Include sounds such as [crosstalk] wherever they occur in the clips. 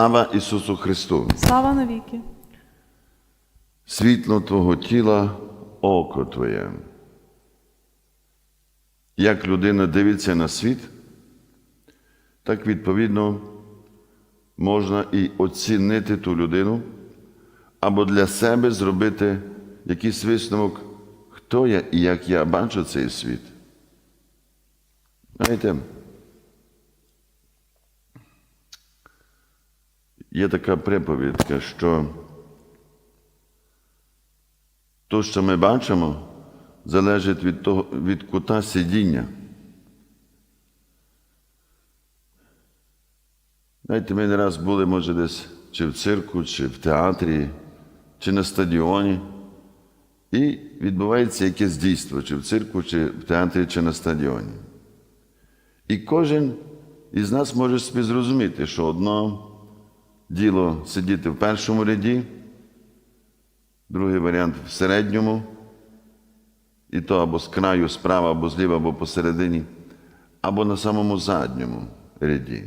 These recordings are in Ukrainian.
Слава Ісусу Христу! Слава навіки! Світло Твого тіла, око Твоє. Як людина дивиться на світ, так відповідно можна і оцінити ту людину, або для себе зробити якийсь висновок, хто я і як я бачу цей світ. Знаєте, є така приповідка, що то, що ми бачимо, залежить від, того, від кута сидіння. Знаєте, ми не раз були, може, десь чи в цирку, чи в театрі, чи на стадіоні. І відбувається якесь дійство, чи в цирку, чи в театрі, чи на стадіоні. І кожен із нас може собі зрозуміти, що одно діло сидіти в першому ряді, другий варіант в середньому, і то або з краю справа, або зліва, або посередині, або на самому задньому ряді.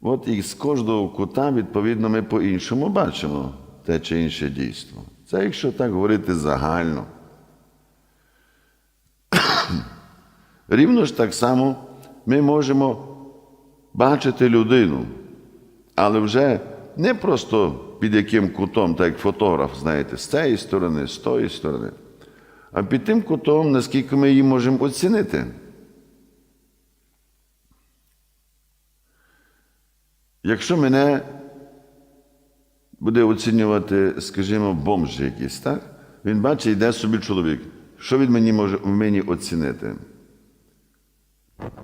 От і з кожного кута, відповідно, ми по-іншому бачимо те чи інше дійство. Це якщо так говорити загально. Рівно ж так само ми можемо бачити людину, але вже не просто під яким кутом, так як фотограф, знаєте, з цієї сторони, з тої сторони, а під тим кутом, наскільки ми її можемо оцінити. Якщо мене буде оцінювати, скажімо, бомж якийсь, так? Він бачить, йде собі чоловік. Що він мені може в мені оцінити?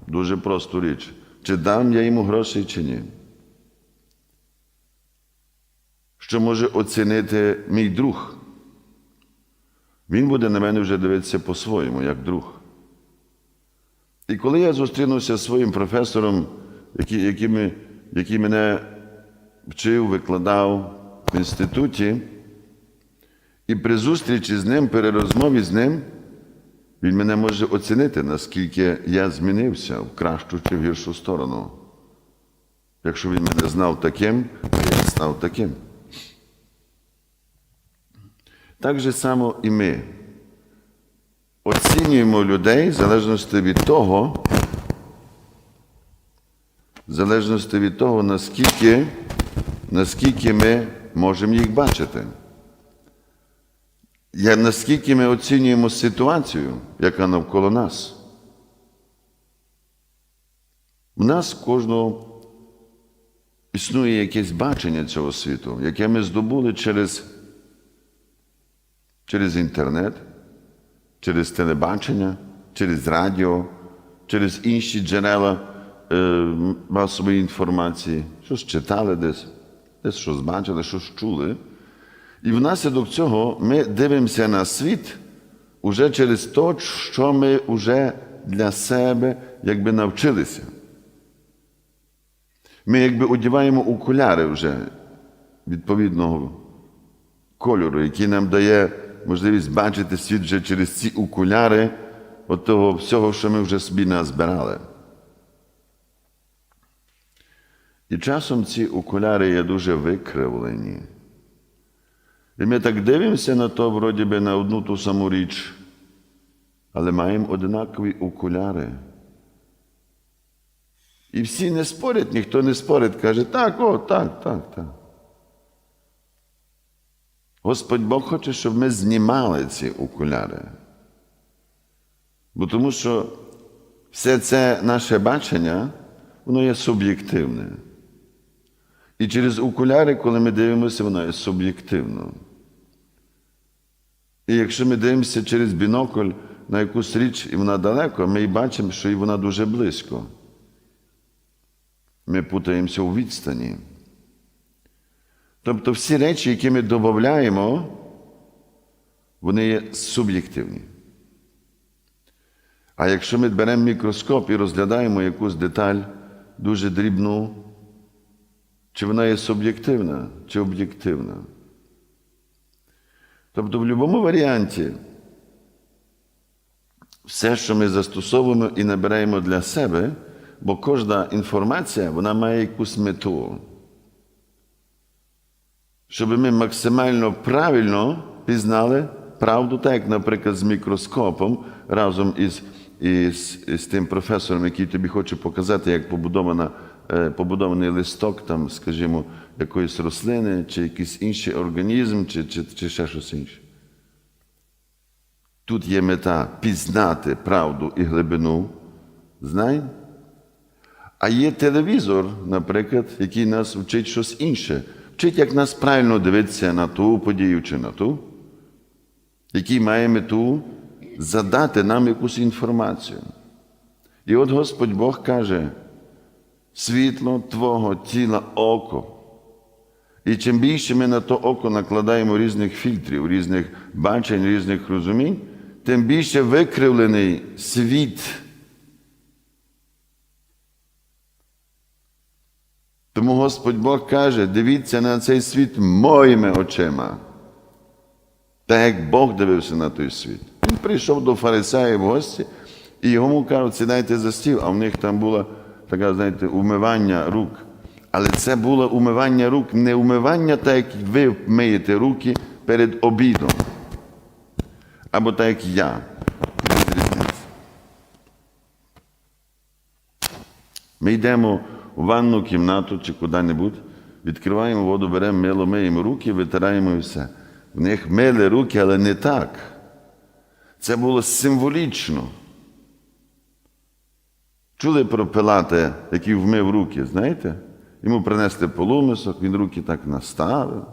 Дуже просту річ. Чи дам я йому грошей, чи ні? Що може оцінити мій друг? Він буде на мене вже дивитися по-своєму, як друг. І коли я зустрінувся з своїм професором, який, який, який мене вчив, викладав в інституті, і при зустрічі з ним, при розмові з ним, він мене може оцінити, наскільки я змінився в кращу чи в гіршу сторону. Якщо він мене знав таким, я став таким. Так же само і ми оцінюємо людей в залежності від того, в залежності від того, наскільки, наскільки ми можемо їх бачити. Я, наскільки ми оцінюємо ситуацію, яка навколо нас. У нас кожного існує якесь бачення цього світу, яке ми здобули через, через інтернет, через телебачення, через радіо, через інші джерела е, масової інформації, щось читали десь, десь щось бачили, щось чули. І внаслідок цього ми дивимося на світ уже через те, що ми вже для себе якби навчилися. Ми якби одягаємо окуляри вже відповідного кольору, який нам дає можливість бачити світ вже через ці окуляри от того всього, що ми вже собі назбирали. І часом ці окуляри є дуже викривлені. І ми так дивимося на то, вроді би, на одну ту саму річ, але маємо однакові окуляри. І всі не спорять, ніхто не спорить, каже, так, о, так, так, так. Господь Бог хоче, щоб ми знімали ці окуляри. Бо тому що все це наше бачення, воно є суб'єктивне. І через окуляри, коли ми дивимося, воно є суб'єктивно. І якщо ми дивимося через бінокль на якусь річ, і вона далеко, ми і бачимо, що і вона дуже близько. Ми путаємося у відстані. Тобто всі речі, які ми додаємо, вони є суб'єктивні. А якщо ми беремо мікроскоп і розглядаємо якусь деталь дуже дрібну, чи вона є суб'єктивна, чи об'єктивна. Тобто, в будь-якому варіанті, все, що ми застосовуємо і набираємо для себе, Бо кожна інформація вона має якусь мету. Щоб ми максимально правильно пізнали правду, так як, наприклад, з мікроскопом разом із, із, із тим професором, який тобі хоче показати, як побудована, е, побудований листок, там, скажімо, якоїсь рослини, чи якийсь інший організм, чи, чи, чи ще щось інше. Тут є мета пізнати правду і глибину знань. А є телевізор, наприклад, який нас вчить щось інше. Вчить, як нас правильно дивитися на ту подію чи на ту, який має мету задати нам якусь інформацію. І от Господь Бог каже: світло Твого тіла око. І чим більше ми на то око накладаємо різних фільтрів, різних бачень, різних розумінь, тим більше викривлений світ. Тому Господь Бог каже: дивіться на цей світ моїми очима. Так як Бог дивився на той світ. Він прийшов до фарисеїв в гості, і йому кажуть, сідайте за стіл, а в них там було таке, знаєте, умивання рук. Але це було умивання рук, не умивання, так як ви миєте руки перед обідом. Або так як я. Ми йдемо ванну кімнату чи куди-небудь, відкриваємо воду, беремо мило, миємо руки, витираємо і все. В них мили руки, але не так. Це було символічно. Чули про Пилата, який вмив руки, знаєте? Йому принесли полумисок, він руки так наставив.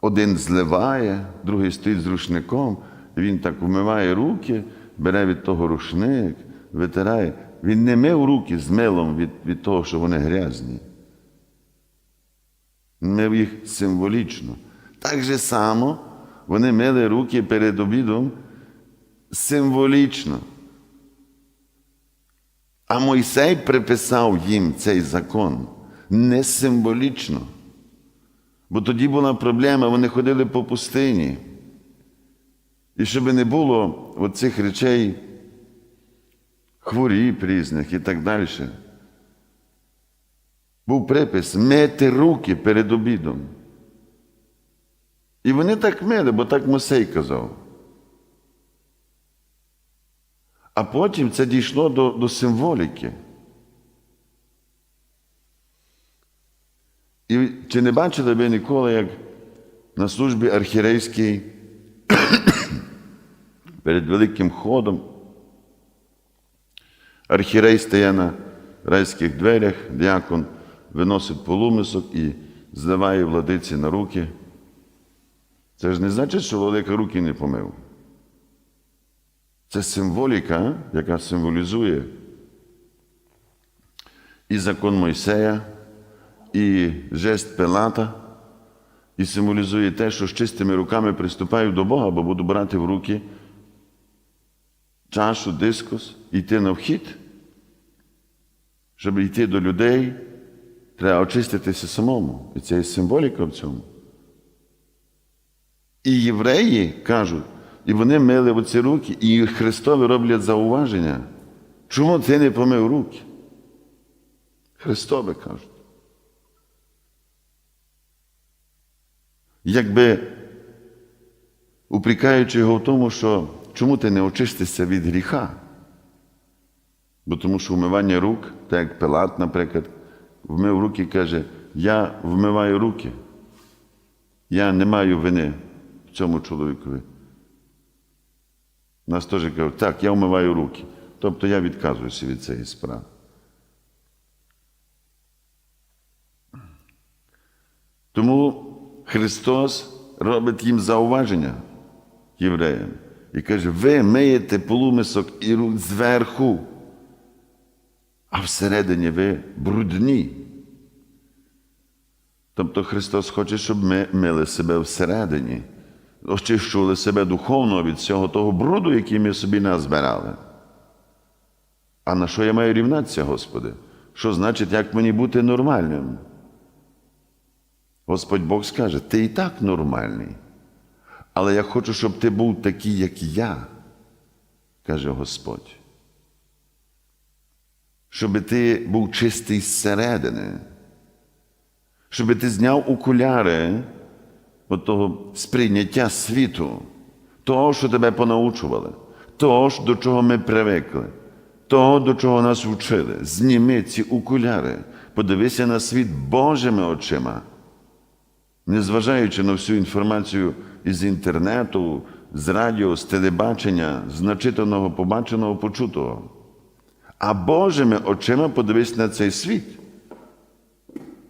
Один зливає, другий стоїть з рушником, він так вмиває руки, бере від того рушник, витирає. Він не мив руки з милом від, від того, що вони грязні. Мив їх символічно. Так же само вони мили руки перед обідом символічно. А Мойсей приписав їм цей закон не символічно. Бо тоді була проблема, вони ходили по пустині. І щоб не було оцих речей, хворіб різних і так далі. Був припис мити руки перед обідом. І вони так мили, бо так Мосей казав. А потім це дійшло до, до символіки. І чи не бачили ви ніколи, як на службі архірейській [coughs] перед великим ходом архірей стає на райських дверях, діакон виносить полумисок і зливає владиці на руки. Це ж не значить, що владика руки не помив. Це символіка, яка символізує і закон Мойсея, і жест Пилата, і символізує те, що з чистими руками приступаю до Бога, бо буду брати в руки чашу, дискус, йти на вхід. Щоб йти до людей, треба очиститися самому. І це є символіка в цьому. І євреї кажуть, і вони мили оці руки, і Христові роблять зауваження. Чому ти не помив руки? Христові кажуть. Якби упрікаючи його в тому, що чому ти не очистишся від гріха? Бо тому що вмивання рук, так як Пилат, наприклад, вмив руки і каже, я вмиваю руки. Я не маю вини в цьому чоловікові. Нас теж кажуть, так, я вмиваю руки. Тобто я відказуюся від цієї справи. Тому Христос робить їм зауваження євреям і каже, ви миєте полумисок і рук зверху, а всередині ви брудні. Тобто Христос хоче, щоб ми мили себе всередині, очищували себе духовно від всього того бруду, який ми собі назбирали. А на що я маю рівнатися, Господи? Що значить, як мені бути нормальним? Господь Бог скаже, ти і так нормальний. Але я хочу, щоб ти був такий, як я, каже Господь. Щоб ти був чистий зсередини, щоб ти зняв окуляри от того сприйняття світу, того, що тебе понаучували, того, до чого ми привикли, того, до чого нас вчили. Зніми ці окуляри, подивися на світ Божими очима, незважаючи на всю інформацію із інтернету, з радіо, з телебачення, з начитаного, побаченого, почутого. А Божими очима подивись на цей світ.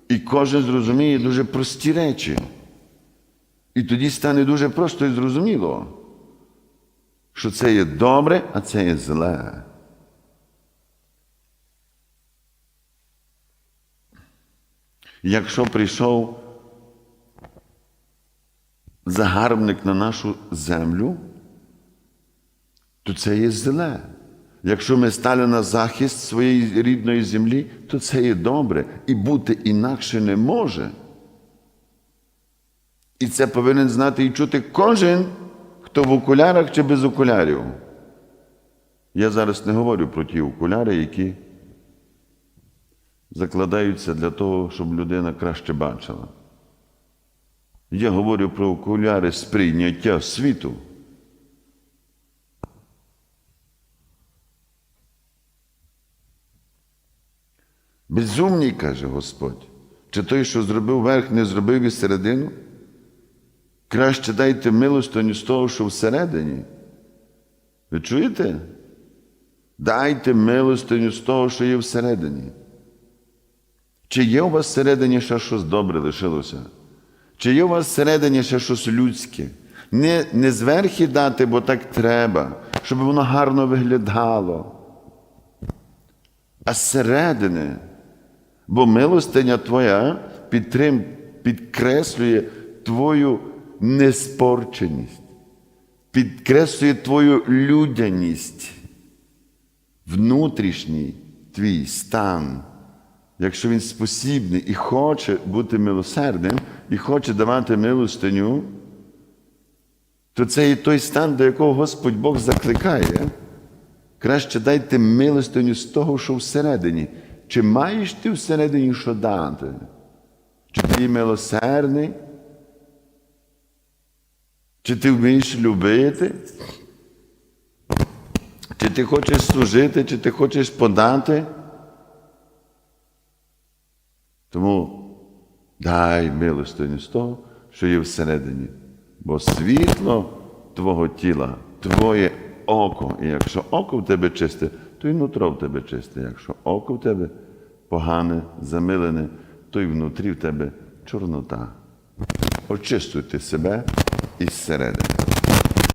І кожен зрозуміє дуже прості речі. І тоді стане дуже просто і зрозуміло, що це є добре, а це є зле. Якщо прийшов загарбник на нашу землю, то це є зле. Якщо ми стали на захист своєї рідної землі, то це є добре. І бути інакше не може. І це повинен знати і чути кожен, хто в окулярах чи без окулярів. Я зараз не говорю про ті окуляри, які закладаються для того, щоб людина краще бачила. Я говорю про окуляри сприйняття світу. Безумний, каже Господь, чи той, що зробив верх, не зробив і середину? Краще дайте милостиню з того, що всередині. Ви чуєте? Дайте милостиню з того, що є всередині. Чи є у вас всередині ще щось добре лишилося? Чи є у вас всередині ще щось людське? Не, не зверхи дати, бо так треба, щоб воно гарно виглядало. А зсередини, бо милостиня твоя підтрим, підкреслює твою неспорченість, підкреслює твою людяність, внутрішній твій стан. Якщо він спосібний і хоче бути милосердним, і хоче давати милостиню, то це і той стан, до якого Господь Бог закликає. Краще дайте милостиню з того, що всередині. Чи маєш ти всередині що дати? Чи ти милосердний? Чи ти вмієш любити? Чи ти хочеш служити, чи ти хочеш подати? Тому дай милостиню з того, що є всередині. Бо світло Твого тіла, Твоє око. І якщо око в тебе чисте, то і нутро в тебе чисте. Якщо око в тебе погане, замилене, то й внутрі в тебе чорнота. Очистуйте себе із середини.